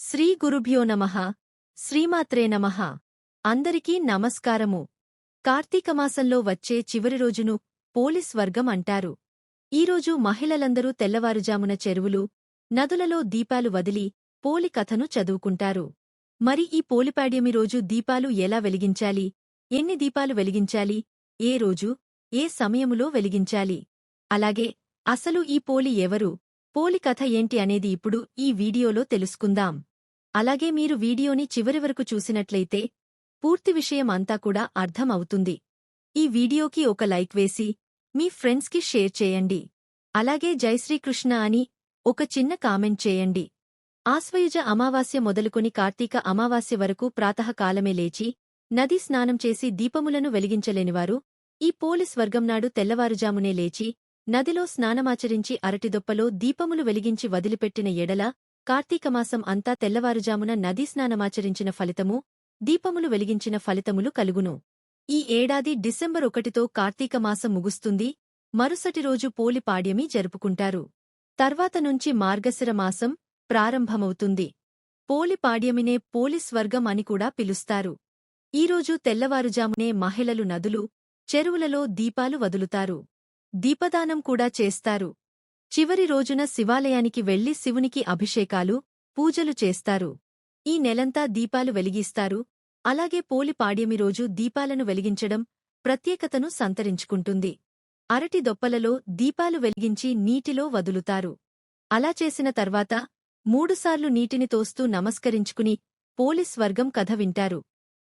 శ్రీ గురుభ్యో నమః. శ్రీమాత్రే నమ. అందరికీ నమస్కారము. కార్తీకమాసంలో వచ్చే చివరి రోజును పోలీస్ వర్గం అంటారు. ఈరోజు మహిళలందరూ తెల్లవారుజామున చెరువులు నదులలో దీపాలు వదిలి పోలి కథను చదువుకుంటారు. మరి ఈ పోలిపాడ్యమి రోజు దీపాలు ఎలా వెలిగించాలి? ఎన్ని దీపాలు వెలిగించాలి? ఏ రోజు? ఏ సమయములో వెలిగించాలి? అలాగే అసలు ఈ పోలి ఎవరు? పోలి కథ ఏంటి అనేది ఇప్పుడు ఈ వీడియోలో తెలుసుకుందాం. అలాగే మీరు వీడియోని చివరి వరకు చూసినట్లయితే పూర్తి విషయం అంతా కూడా అర్థం అవుతుంది ఈ వీడియోకి ఒక లైక్ వేసి మీ ఫ్రెండ్స్కి షేర్ చేయండి. అలాగే జై శ్రీకృష్ణ అని ఒక చిన్న కామెంట్ చేయండి. ఆశ్వయుజ అమావాస్య మొదలుకొని కార్తీక అమావాస్య వరకు ప్రాతకాలమే లేచి నదీ స్నానం చేసి దీపములను వెలిగించలేనివారు ఈ పోలీస్ వర్గం నాడు తెల్లవారుజామునే లేచి నదిలో స్నానమాచరించి అరటిదొప్పలో దీపములు వెలిగించి వదిలిపెట్టిన ఎడల కార్తీకమాసం అంతా తెల్లవారుజామున నదీ స్నానమాచరించిన ఫలితము దీపములు వెలిగించిన ఫలితములు కలుగును. ఈ ఏడాది డిసెంబర్ ఒకటితో కార్తీకమాసం ముగుస్తుంది. మరుసటి రోజు పోలిపాడ్యమి జరుపుకుంటారు. తర్వాత నుంచి మార్గశిర మాసం ప్రారంభమవుతుంది. పోలి పాడ్యమినే అని కూడా పిలుస్తారు. ఈరోజు తెల్లవారుజామునే మహిళలు నదులు చెరువులలో దీపాలు వదులుతారు. దీపదానం కూడా చేస్తారు. చివరి రోజున శివాలయానికి వెళ్ళి శివునికి అభిషేకాలు పూజలు చేస్తారు. ఈ నెలంతా దీపాలు వెలిగిస్తారు. అలాగే పోలి పాడ్యమి రోజు దీపాలను వెలిగించడం ప్రత్యేకతను సంతరించుకుంటుంది. అరటి దొప్పలలో దీపాలు వెలిగించి నీటిలో వదులుతారు. అలా చేసిన తర్వాత మూడుసార్లు నీటిని తోస్తూ నమస్కరించుకుని పోలీస్ వర్గం కథ వింటారు.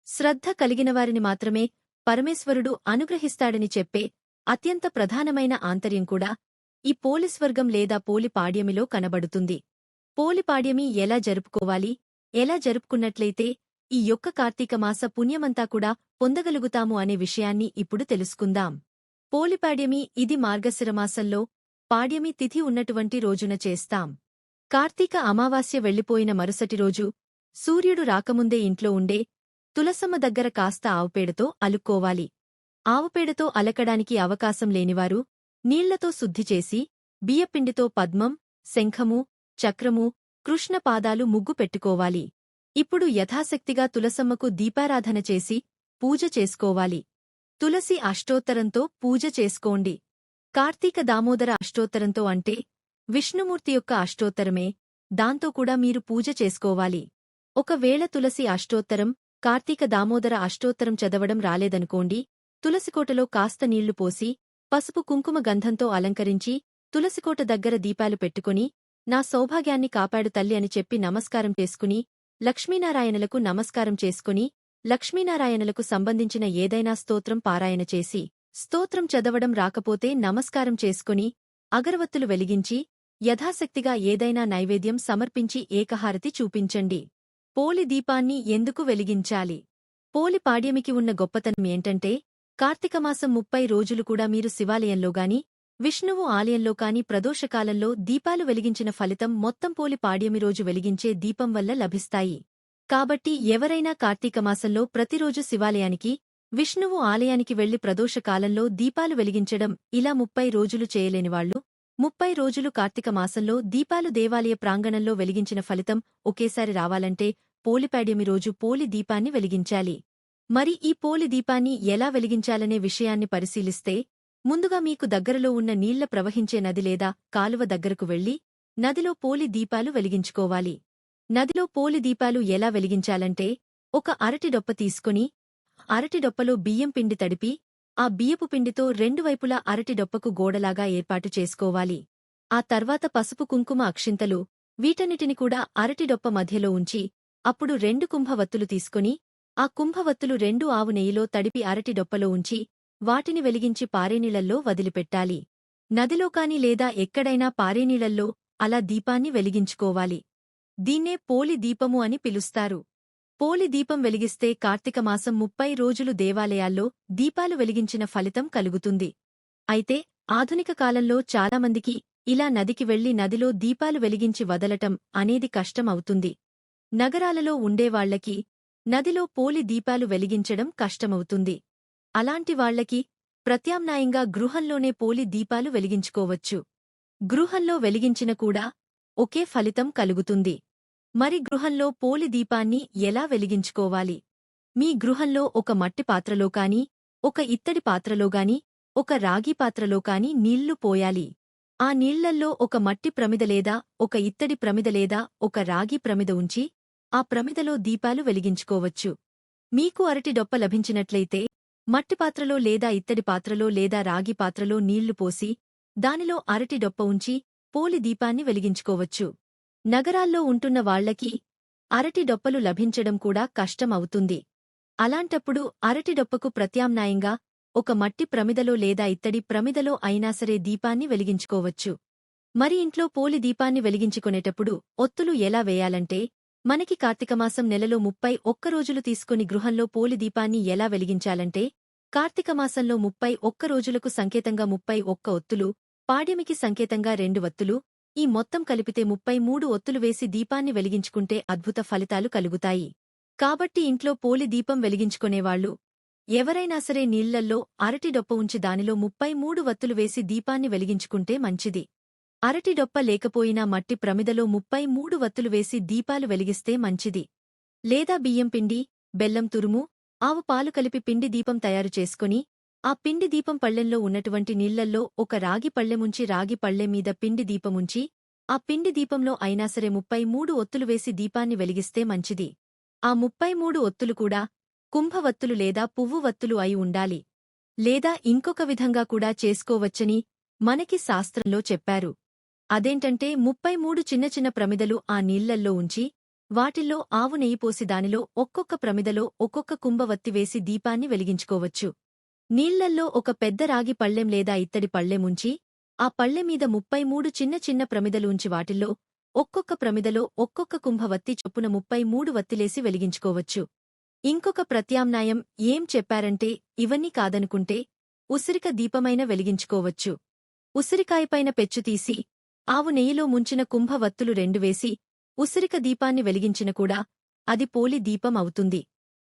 శ్రద్ధ కలిగినవారిని మాత్రమే పరమేశ్వరుడు అనుగ్రహిస్తాడని చెప్పే అత్యంత ప్రధానమైన ఆంతర్యం కూడా ఈ పోలిస్వర్గం లేదా పోలిపాడ్యమిలో కనబడుతుంది. పోలిపాడ్యమి ఎలా జరుపుకోవాలి? ఎలా జరుపుకున్నట్లయితే ఈ యొక్క కార్తీక మాస పుణ్యమంతా కూడా పొందగలుగుతాము అనే విషయాన్ని ఇప్పుడు తెలుసుకుందాం. పోలిపాడ్యమి ఇది మార్గశిరమాసంలో పాడ్యమి తిథి ఉన్నటువంటి రోజున చేస్తాం. కార్తీక అమావాస్య వెళ్ళిపోయిన మరుసటి రోజు సూర్యుడు రాకముందే ఇంట్లో ఉండే తులసమ్మ దగ్గర కాస్త ఆవుపేడతో అలుక్కోవాలి. ఆవుపేడతో అలకడానికి అవకాశం లేనివారు నీళ్ళతో శుద్ధిచేసి బియ్యపిండితో పద్మం శంఖము చక్రము కృష్ణపాదాలు ముగ్గు పెట్టుకోవాలి. ఇప్పుడు యథాశక్తిగా తులసమ్మకు దీపారాధన చేసి పూజ చేసుకోవాలి. తులసి అష్టోత్తరంతో పూజ చేసుకోండి. కార్తీక దామోదర అష్టోత్తరంతో అంటే విష్ణుమూర్తి యొక్క అష్టోత్తరమే దాంతో కూడా మీరు పూజ చేసుకోవాలి. ఒకవేళ తులసి అష్టోత్తరం కార్తీక దామోదర అష్టోత్తరం చదవడం రాలేదనుకోండి తులసికోటలో కాస్త నీళ్ళు పోసి పసుపు కుంకుమ గంధంతో అలంకరించి తులసికోట దగ్గర దీపాలు పెట్టుకుని నా సౌభాగ్యాన్ని కాపాడు తల్లి అని చెప్పి నమస్కారం చేసుకుని లక్ష్మీనారాయణలకు నమస్కారం చేసుకుని లక్ష్మీనారాయణలకు సంబంధించిన ఏదైనా స్తోత్రం పారాయణ చేసి స్తోత్రం చదవడం రాకపోతే నమస్కారం చేసుకుని అగరవత్తులు వెలిగించి యథాశక్తిగా ఏదైనా నైవేద్యం సమర్పించి ఏకహారతి చూపించండి. పోలి దీపాన్ని ఎందుకు వెలిగించాలి? పోలి పాడ్యమికి ఉన్న గొప్పతనం ఏంటంటే కార్తీకమాసం ముప్పై రోజులు కూడా మీరు శివాలయంలోగాని విష్ణువు ఆలయంలో కాని ప్రదోషకాలంలో దీపాలు వెలిగించిన ఫలితం మొత్తం పోలి పాడ్యమి రోజు వెలిగించే దీపం వల్ల లభిస్తాయి. కాబట్టి ఎవరైనా కార్తీకమాసంలో ప్రతిరోజు శివాలయానికి విష్ణువు ఆలయానికి వెళ్ళి ప్రదోషకాలంలో దీపాలు వెలిగించడం ఇలా ముప్పై రోజులు చేయలేనివాళ్ళు ముప్పై రోజులు కార్తీక మాసంలో దీపాలు దేవాలయ ప్రాంగణంలో వెలిగించిన ఫలితం ఒకేసారి రావాలంటే పోలిపాడ్యమి రోజు పోలి దీపాన్ని వెలిగించాలి. మరి ఈ పోలి దీపాన్ని ఎలా వెలిగించాలనే విషయాన్ని పరిశీలిస్తే ముందుగా మీకు దగ్గరలో ఉన్న నీళ్ళ ప్రవహించే నది లేదా కాలువ దగ్గరకు వెళ్ళి నదిలో పోలి దీపాలు వెలిగించుకోవాలి. నదిలో పోలి దీపాలు ఎలా వెలిగించాలంటే ఒక అరటి డొప్ప తీసుకుని అరటి డొప్పలో బియ్యం పిండి తడిపి ఆ బియ్యపు పిండితో రెండు వైపులా అరటి డొప్పకు గోడలాగా ఏర్పాటు చేసుకోవాలి. ఆ తర్వాత పసుపు కుంకుమ అక్షింతలు వీటన్నిటిని కూడా అరటి డొప్ప మధ్యలో ఉంచి అప్పుడు రెండు కుంభవత్తులు తీసుకుని ఆ కుంభవత్తులు రెండు ఆవు నెయ్యిలో తడిపి అరటి డొప్పలో ఉంచి వాటిని వెలిగించి పారేనీళ్ళల్లో వదిలిపెట్టాలి. నదిలో కాని లేదా ఎక్కడైనా పారేనీళ్ళల్లో అలా దీపాన్ని వెలిగించుకోవాలి. దీన్నే పోలి దీపము అని పిలుస్తారు. పోలి దీపం వెలిగిస్తే కార్తీకమాసం ముప్పై రోజులు దేవాలయాల్లో దీపాలు వెలిగించిన ఫలితం కలుగుతుంది. అయితే ఆధునిక కాలంలో చాలామందికి ఇలా నదికి వెళ్ళి నదిలో దీపాలు వెలిగించి వదలటం అనేది కష్టం అవుతుంది నగరాలలో ఉండేవాళ్ళకి నదిలో పోలి దీపాలు వెలిగించడం కష్టమవుతుంది. అలాంటి వాళ్ళకి ప్రత్యామ్నాయంగా గృహంలోనే పోలి దీపాలు వెలిగించుకోవచ్చు. గృహంలో వెలిగించిన కూడా ఒకే ఫలితం కలుగుతుంది. మరి గృహంలో పోలి దీపాన్ని ఎలా వెలిగించుకోవాలి? మీ గృహంలో ఒక మట్టి పాత్రలో కాని ఒక ఇత్తడి పాత్రలోగాని ఒక రాగి పాత్రలో కాని నీళ్ళు పోయాలి. ఆ నీళ్ళల్లో ఒక మట్టి ప్రమిద లేదా ఒక ఇత్తడి ప్రమిద లేదా ఒక రాగి ప్రమిద ఉంచి ఆ ప్రమిదలో దీపాలు వెలిగించుకోవచ్చు. మీకు అరటి డొప్ప లభించినట్లయితే మట్టిపాత్రలో లేదా ఇత్తడి పాత్రలో లేదా రాగి పాత్రలో నీళ్ళు పోసి దానిలో అరటి డొప్ప ఉంచి పోలి దీపాన్ని వెలిగించుకోవచ్చు. నగరాల్లో ఉంటున్న వాళ్ళకి అరటి డొప్పలు లభించడం కూడా కష్టం అవుతుంది. అలాంటప్పుడు అరటి డొప్పకు ప్రత్యామ్నాయంగా ఒక మట్టి ప్రమిదలో లేదా ఇత్తడి ప్రమిదలో అయినా సరే దీపాన్ని వెలిగించుకోవచ్చు. మరి ఇంట్లో పోలి దీపాన్ని వెలిగించుకునేటప్పుడు ఒత్తులు ఎలా వేయాలంటే మనకి కార్తీకమాసం నెలలో ముప్పై ఒక్క రోజులు తీసుకుని గృహంలో పోలి దీపాన్ని ఎలా వెలిగించాలంటే కార్తీకమాసంలో ముప్పై ఒక్క రోజులకు సంకేతంగా ముప్పై ఒక్క ఒత్తులు పాడ్యమికి సంకేతంగా రెండు వత్తులు ఈ మొత్తం కలిపితే ముప్పై మూడు ఒత్తులు వేసి దీపాన్ని వెలిగించుకుంటే అద్భుత ఫలితాలు కలుగుతాయి. కాబట్టి ఇంట్లో పోలి దీపం వెలిగించుకునేవాళ్ళు ఎవరైనా సరే నీళ్ళల్లో అరటి డొప్ప ఉంచి దానిలో ముప్పై మూడు వత్తులు వేసి దీపాన్ని వెలిగించుకుంటే మంచిది. అరటిడొప్ప లేకపోయినా మట్టి ప్రమిదలో ముప్పై మూడు వత్తులు వేసి దీపాలు వెలిగిస్తే మంచిది. లేదా బియ్యం పిండి బెల్లం తురుము ఆవు పాలు కలిపి పిండి దీపం తయారు చేసుకుని ఆ పిండి దీపం పళ్ళెంలో ఉన్నటువంటి నీళ్ళల్లో ఒక రాగి పళ్ళెముంచి రాగి పళ్ళెం మీద పిండి దీపముంచి ఆ పిండి దీపంలో అయినా సరే ముప్పై మూడు ఒత్తులు వేసి దీపాన్ని వెలిగిస్తే మంచిది. ఆ ముప్పై మూడు ఒత్తులు కూడా కుంభవత్తులు లేదా పువ్వు వత్తులు అయి ఉండాలి. లేదా ఇంకొక విధంగా కూడా చేసుకోవచ్చని మనకి శాస్త్రంలో చెప్పారు. అదేంటంటే ముప్పై మూడు చిన్న చిన్న ప్రమిదలు ఆ నీళ్ళల్లో ఉంచి వాటిల్లో ఆవు నెయ్యిపోసి దానిలో ఒక్కొక్క ప్రమిదలో ఒక్కొక్క కుంభవత్తి వేసి దీపాన్ని వెలిగించుకోవచ్చు. నీళ్ళల్లో ఒక పెద్ద రాగి పళ్ళెం లేదా ఇత్తడి పళ్ళెం ఉంచి ఆ పళ్ళెమీద ముప్పై మూడు చిన్న చిన్న ప్రమిదలు ఉంచి వాటిల్లో ఒక్కొక్క ప్రమిదలో ఒక్కొక్క కుంభవత్తి చొప్పున ముప్పై మూడు వత్తిలేసి వెలిగించుకోవచ్చు. ఇంకొక ప్రత్యామ్నాయం ఏం చెప్పారంటే ఇవన్నీ కాదనుకుంటే ఉసిరిక దీపమైన వెలిగించుకోవచ్చు. ఉసిరికాయపైన పెచ్చుతీసి ఆవు నెయ్యిలో ముంచిన కుంభవత్తులు రెండు వేసి ఉసిరిక దీపాన్ని వెలిగించిన కూడా అది పోలి దీపం అవుతుంది.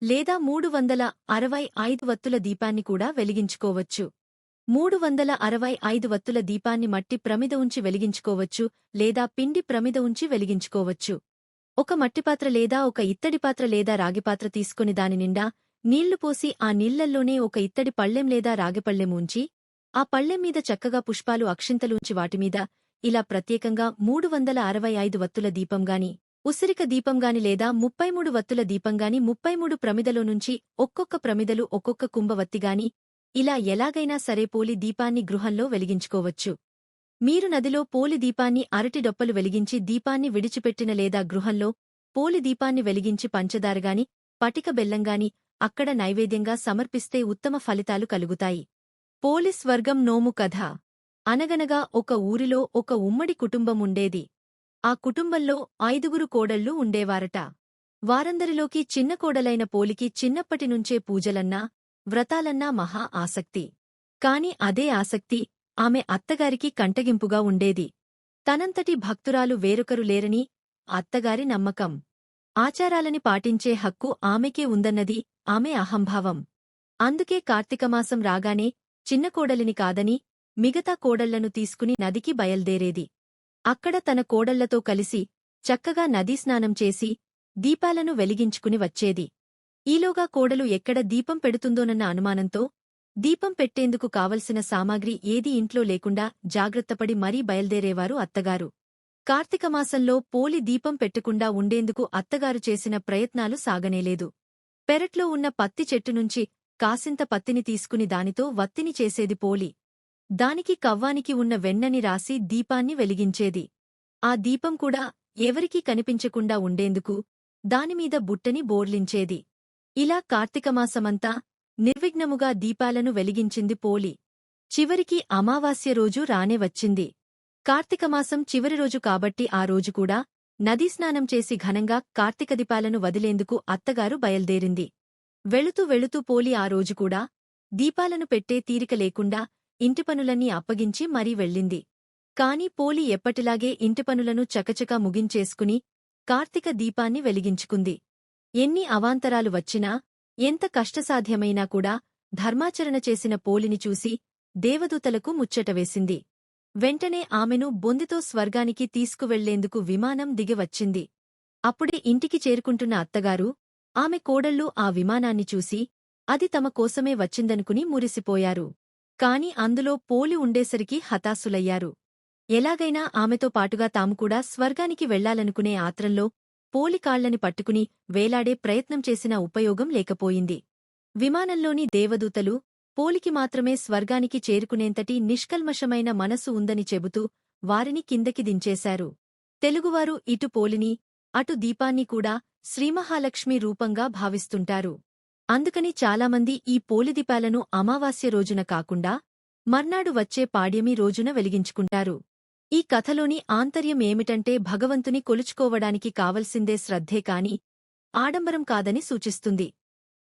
లేదా మూడు వందల అరవై ఐదు వత్తుల దీపాన్ని కూడా వెలిగించుకోవచ్చు. మూడు వందల అరవై ఐదు వత్తుల దీపాన్ని మట్టి ప్రమిద ఉంచి వెలిగించుకోవచ్చు లేదా పిండి ప్రమిద ఉంచి వెలిగించుకోవచ్చు. ఒక మట్టిపాత్ర లేదా ఒక ఇత్తడి పాత్ర లేదా రాగిపాత్ర తీసుకుని దాని నిండా నీళ్ళు పోసి ఆ నీళ్ళల్లోనే ఒక ఇత్తడి పళ్ళెం లేదా రాగిపళ్ళెం ఉంచి ఆ పళ్ళెం మీద చక్కగా పుష్పాలు అక్షింతలుంచి వాటిమీద ఇలా ప్రత్యేకంగా మూడు వందల అరవై ఐదు వత్తుల దీపంగాని ఉసిరిక దీపంగాని లేదా ముప్పై మూడు వత్తుల దీపంగాని ముప్పై మూడు ప్రమిదలో నుంచి ఒక్కొక్క ప్రమిదలు ఒక్కొక్క కుంభవత్తిగాని ఇలా ఎలాగైనా సరే పోలి దీపాన్ని గృహంలో వెలిగించుకోవచ్చు. మీరు నదిలో పోలి దీపాన్ని అరటి డొప్పలు వెలిగించి దీపాన్ని విడిచిపెట్టిన లేదా గృహంలో పోలి దీపాన్ని వెలిగించి పంచదారగాని పటిక బెల్లంగాని అక్కడ నైవేద్యంగా సమర్పిస్తే ఉత్తమ ఫలితాలు కలుగుతాయి. పోలి స్వర్గం నోము కథ అనగనగా ఒక ఊరిలో ఒక ఉమ్మడి కుటుంబం ఉండేది ఆ కుటుంబంలో ఐదుగురు కోడళ్ళు ఉండేవారట. వారందరిలోకి చిన్న కోడలైన పోలికి చిన్నప్పటినుంచే పూజలన్నా వ్రతాలన్నా మహా ఆసక్తి. కాని అదే ఆసక్తి ఆమె అత్తగారికి కంటగింపుగా ఉండేది. తనంతటి భక్తురాలు వేరొకరు లేరని అత్తగారి నమ్మకం. ఆచారాలని పాటించే హక్కు ఆమెకే ఉందన్నది ఆమె అహంభావం. అందుకే కార్తీకమాసం రాగానే చిన్న కోడలిని కాదని మిగతా కోడళ్ళను తీసుకుని నదికి బయల్దేరేది. అక్కడ తన కోడళ్ళతో కలిసి చక్కగా నదీ స్నానం చేసి దీపాలను వెలిగించుకుని వచ్చేది. ఈలోగా కోడలు ఎక్కడ దీపం పెడుతుందోనన్న అనుమానంతో దీపం పెట్టేందుకు కావలసిన సామాగ్రి ఏదీ ఇంట్లో లేకుండా జాగ్రత్తపడి మరీ బయల్దేరేవారు అత్తగారు. కార్తీకమాసంలో పోలి దీపం పెట్టకుండా ఉండేందుకు అత్తగారు చేసిన ప్రయత్నాలు సాగనేలేదు. పెరట్లో ఉన్న పత్తి చెట్టునుంచి కాసింత పత్తిని తీసుకుని దానితో వత్తిని చేసేది పోలి దానికి కవ్వానికి ఉన్న వెన్నని రాసి దీపాన్ని వెలిగించేది. ఆ దీపం కూడా ఎవరికీ కనిపించకుండా ఉండేందుకు దానిమీద బుట్టని బోర్లించేది. ఇలా కార్తీకమాసమంతా నిర్విఘ్నముగా దీపాలను వెలిగించింది పోలి చివరికి అమావాస్య రోజు రానే వచ్చింది. కార్తీకమాసం చివరి రోజు కాబట్టి ఆ రోజు కూడా నదీస్నానం చేసి ఘనంగా కార్తీక దీపాలను వదిలేందుకు అత్తగారు బయల్దేరింది. వెళుతూ వెళుతూ పోలి ఆ రోజు కూడా దీపాలను పెట్టే తీరిక లేకుండా ఇంటి పనులన్నీ అప్పగించి మరీ వెళ్ళింది. కాని పోలి ఎప్పటిలాగే ఇంటి పనులను చకచకా ముగించేసుకుని కార్తీక దీపాన్ని వెలిగించుకుంది. ఎన్ని అవాంతరాలు వచ్చినా ఎంత కష్టసాధ్యమైనా కూడా ధర్మాచరణ చేసిన పోలిని చూసి దేవదూతలకు ముచ్చటవేసింది వెంటనే ఆమెను బొందితో స్వర్గానికి తీసుకువెళ్ళేందుకు విమానం దిగివచ్చింది అప్పుడే ఇంటికి చేరుకుంటున్న అత్తగారు ఆమె కోడళ్ళు ఆ విమానాన్ని చూసి అది తమ కోసమే వచ్చిందనుకుని మురిసిపోయారు. కాని అందులో పోలి ఉండేసరికి హతాశులయ్యారు. ఎలాగైనా ఆమెతో పాటుగా తాముకూడా స్వర్గానికి వెళ్ళాలనుకునే ఆత్రంలో పోలి కాళ్ళని పట్టుకుని వేలాడే ప్రయత్నం చేసిన ఉపయోగం లేకపోయింది. విమానంలోని దేవదూతలు పోలికి మాత్రమే స్వర్గానికి చేరుకునేంతటి నిష్కల్మషమైన మనసు ఉందని చెబుతూ వారిని కిందకి దించేశారు. తెలుగువారు ఇటు పోలిని అటు దీపాన్ని కూడా శ్రీమహాలక్ష్మి రూపంగా భావిస్తుంటారు. అందుకని చాలామంది ఈ పోలిదిపాలను అమావాస్య రోజున కాకుండా మర్నాడు వచ్చే పాడ్యమి రోజున వెలిగించుకుంటారు. ఈ కథలోని ఆంతర్యం ఏమిటంటే భగవంతుని కొలుచుకోవడానికి కావలసిందే శ్రద్ధే కాని ఆడంబరం కాదని సూచిస్తుంది.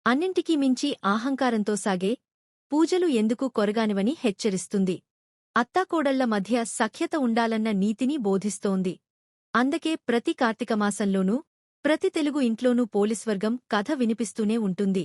అన్నింటికీ మించి ఆహంకారంతో సాగే పూజలు ఎందుకు కొరగానివని హెచ్చరిస్తుంది. అత్తాకోడళ్ళ మధ్య సఖ్యత ఉండాలన్న నీతిని బోధిస్తోంది. అందుకే ప్రతి కార్తీకమాసంలోనూ ప్రతి తెలుగు ఇంట్లోనూ పోలీస్వర్గం కథ వినిపిస్తూనే ఉంటుంది.